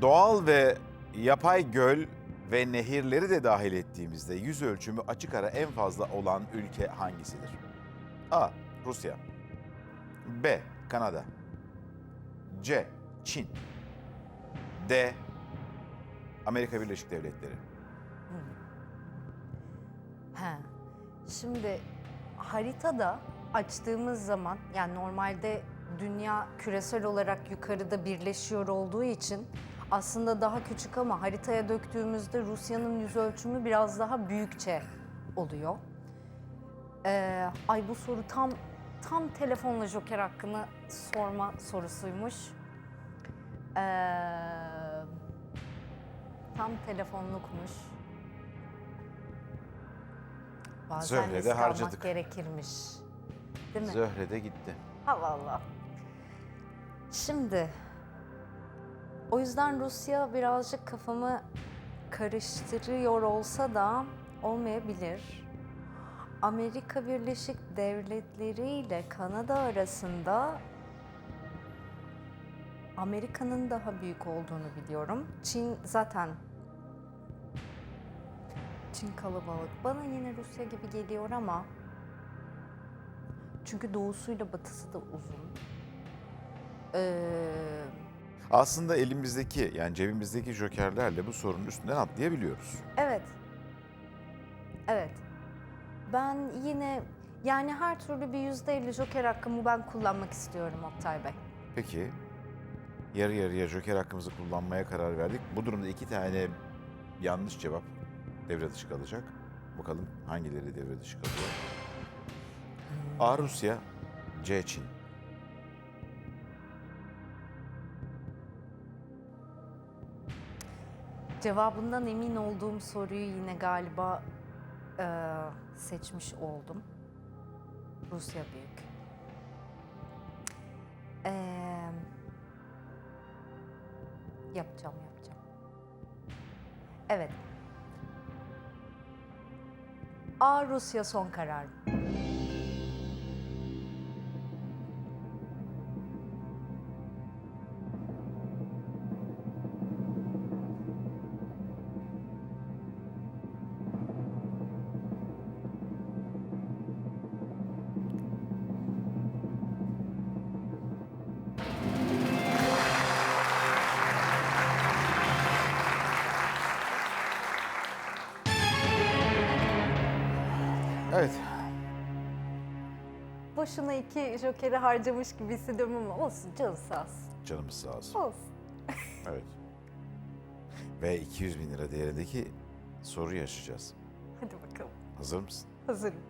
Doğal ve yapay göl ve nehirleri de dahil ettiğimizde yüz ölçümü açık ara en fazla olan ülke hangisidir? A. Rusya B. Kanada C. Çin D. Amerika Birleşik Devletleri He. Şimdi haritada açtığımız zaman yani normalde dünya küresel olarak yukarıda birleşiyor olduğu için aslında daha küçük ama haritaya döktüğümüzde Rusya'nın yüz ölçümü biraz daha büyükçe oluyor. Ee, ay bu soru tam tam telefonla Joker hakkını sorma sorusuymuş. Ee, tam telefonlukmuş. Bazen risk almak harcadık. gerekirmiş. Değil mi? Zöhre de gitti. Allah Allah. Şimdi o yüzden Rusya birazcık kafamı karıştırıyor olsa da olmayabilir. Amerika Birleşik Devletleri ile Kanada arasında Amerika'nın daha büyük olduğunu biliyorum. Çin zaten Çin kalabalık. Bana yine Rusya gibi geliyor ama çünkü doğusuyla batısı da uzun. Ee, Aslında elimizdeki yani cebimizdeki jokerlerle bu sorunun üstünden atlayabiliyoruz. evet. Evet. Ben yine yani her türlü bir yüzde elli joker hakkımı ben kullanmak istiyorum Oktay Bey. Peki yarı yarıya joker hakkımızı kullanmaya karar verdik. Bu durumda iki tane yanlış cevap devre dışı kalacak. Bakalım hangileri devre dışı kalıyor. A. Rusya, C. Çin. Cevabından emin olduğum soruyu yine galiba eee, seçmiş oldum. Rusya büyük. Eee, yapacağım, yapacağım. Evet. A Rusya son karar. Evet. Boşuna iki jokeri harcamış gibi hissediyorum ama olsun canım sağ olsun. Canımız sağ olsun. Olsun. Evet. Ve 200 bin lira değerindeki soruyu yaşayacağız. Hadi bakalım. Hazır mısın? Hazırım.